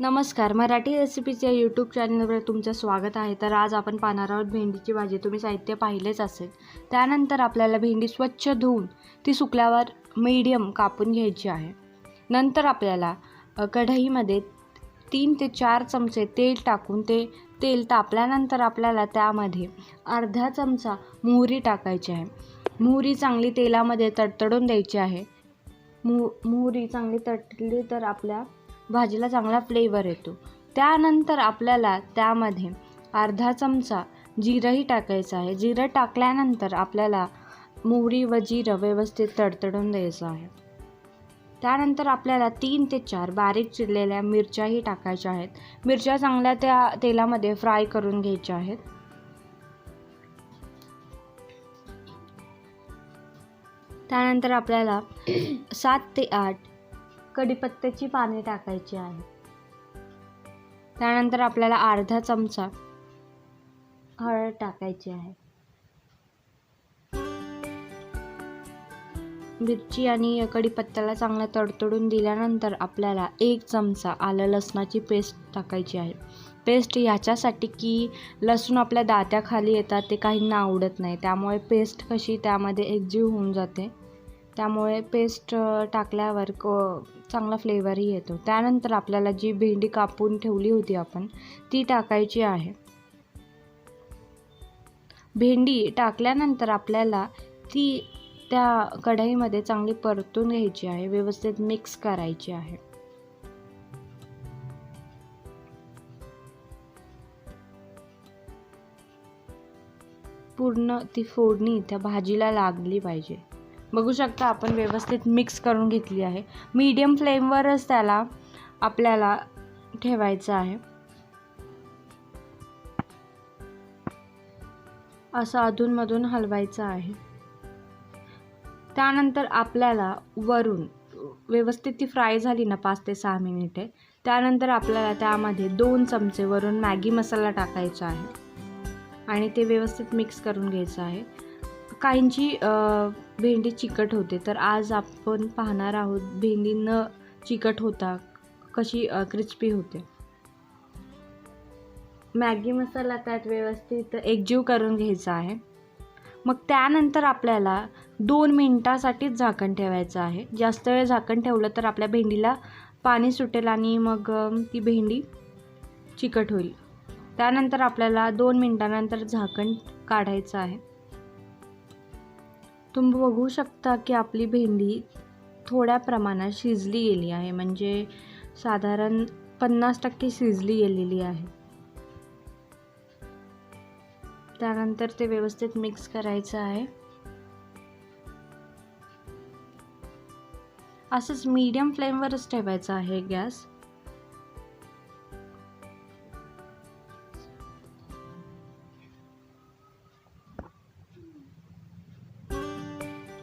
नमस्कार मराठी रेसिपीच्या यूट्यूब चॅनलवर तुमचं स्वागत आहे. तर आज आपण पाहणार आहोत भेंडीची भाजी. तुम्ही साहित्य पाहिलेच असेल. त्यानंतर आपल्याला भेंडी स्वच्छ धुवून ती सुकल्यावर मीडियम कापून घ्यायची आहे. नंतर आपल्याला कढईमध्ये तीन ते चार चमचे तेल टाकून ते तेल तापल्यानंतर आपल्याला त्यामध्ये अर्धा चमचा मोहरी टाकायची आहे. मोहरी चांगली तेलामध्ये तडतडून द्यायची आहे. मो मोहरी चांगली तडली तर आपल्या भाजीला चांगला फ्लेवर येतो. त्यानंतर आपल्याला त्यामध्ये अर्धा चमचा जिरंही टाकायचं आहे. जिरं टाकल्यानंतर आपल्याला मोहरी व जिरं व्यवस्थित तडतडून द्यायचं आहे. त्यानंतर आपल्याला तीन ते चार बारीक चिरलेल्या मिरच्याही टाकायच्या आहेत. मिरच्या चांगल्या त्या तेलामध्ये फ्राय करून घ्यायच्या आहेत. त्यानंतर आपल्याला सात ते आठ कढीपत्त्याची पाने टाकायची आहे. त्यानंतर आपल्याला अर्धा चमचा हळद टाकायची आहे. मिरची आणि कढीपत्त्याला चांगला तडतडून दिल्यानंतर आपल्याला एक चमचा आलं लसणाची पेस्ट टाकायची आहे. पेस्ट ह्याच्यासाठी की लसूण आपल्या दात्याखाली येतात ते काहींना आवडत नाही. त्यामुळे पेस्ट कशी त्यामध्ये एकजीव होऊन जाते. त्यामुळे पेस्ट टाकल्यावर क चांगला फ्लेवरही येतो. त्यानंतर आपल्याला जी भेंडी कापून ठेवली होती आपण ती टाकायची आहे. भेंडी टाकल्यानंतर आपल्याला ती त्या कढईमध्ये चांगली परतून घ्यायची आहे व्यवस्थित मिक्स करायची आहे. पूर्ण ती फोडणी त्या भाजीला लागली पाहिजे. बघू शकता आपण व्यवस्थित मिक्स करून घेतली आहे. मीडियम फ्लेमवरच त्याला आपल्याला ठेवायचं आहे. असं अधूनमधून हलवायचं आहे. त्यानंतर आपल्याला वरून व्यवस्थित ती फ्राय झाली ना पाच ते सहा मिनिटे त्यानंतर आपल्याला त्यामध्ये दोन चमचे वरून मॅगी मसाला टाकायचा आहे. आणि ते व्यवस्थित मिक्स करून घ्यायचं आहे. काहींची भेंडी चिकट होते. तर आज आपण पाहणार आहोत भेंडी न चिकट होता कशी क्रिस्पी होते. मॅगी मसाला त्यात व्यवस्थित एकजीव करून घ्यायचा आहे. मग त्यानंतर आपल्याला दोन मिनटासाठीच झाकण ठेवायचं आहे. जास्त वेळ झाकण ठेवलं तर आपल्या भेंडीला पाणी सुटेल आणि मग ती भेंडी चिकट होईल. त्यानंतर आपल्याला दोन मिनटानंतर झाकण काढायचं आहे. तुम्ही बघू शकता की आपली भेंडी थोड्या प्रमाणात शिजली गेली आहे. म्हणजे साधारण पन्नास टक्के शिजली गेलेली आहे. त्यानंतर ते व्यवस्थित मिक्स करायचं आहे. असंच मीडियम फ्लेमवरच ठेवायचं आहे गॅस.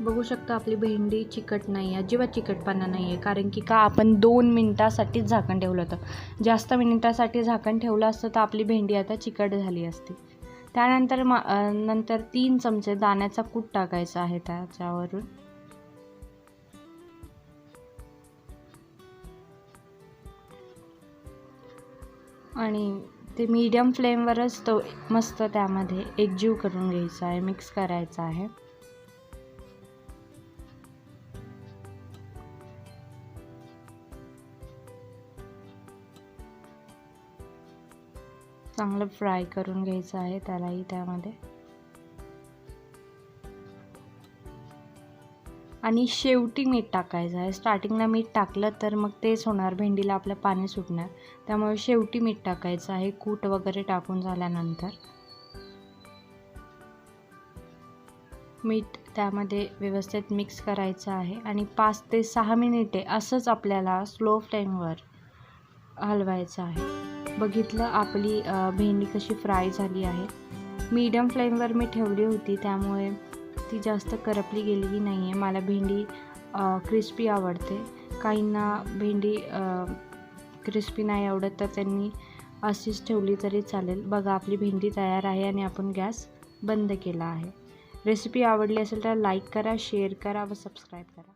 बघू शकता आपली भेंडी चिकट नाही आहे अजिबात चिकटपणा नाही आहे कारण की का आपण दोन मिनटासाठीच झाकण ठेवलं होतं. जास्त मिनिटासाठी झाकण ठेवलं असतं तर आपली भेंडी आता चिकट झाली असती. त्यानंतर मा नंतर तीन चमचे दाण्याचा कूट टाकायचा आहे त्याच्यावरून. आणि ते मीडियम फ्लेमवरच तो मस्त त्यामध्ये एकजीव करून घ्यायचा आहे मिक्स करायचा आहे. चांगलं फ्राय करून घ्यायचं आहे त्यालाही त्यामध्ये. आणि शेवटी मीठ टाकायचं आहे. स्टार्टिंगला मीठ टाकलं तर मग तेच होणार भेंडीला आपलं पाणी सुटणार. त्यामुळे शेवटी मीठ टाकायचं आहे कूट वगैरे टाकून झाल्यानंतर. मीठ त्यामध्ये व्यवस्थित मिक्स करायचं आहे आणि पाच ते सहा मिनिटे असंच आपल्याला स्लो फ्लेमवर हलवायचं आहे. बघितलं आपली भेंडी कशी फ्राय झाली आहे. मीडियम फ्लेमवर मी ठेवली होती त्यामुळे ती जास्त करपली गेलेली नाही आहे मला भेंडी क्रिस्पी आवडते. काहींना भेंडी क्रिस्पी नाही आवडत तर त्यांनी अशीच ठेवली तरी चालेल. बघा आपली भेंडी तयार आहे आणि आपण गॅस बंद केला आहे. रेसिपी आवडली असेल तर लाईक करा शेअर करा व सबस्क्राईब करा.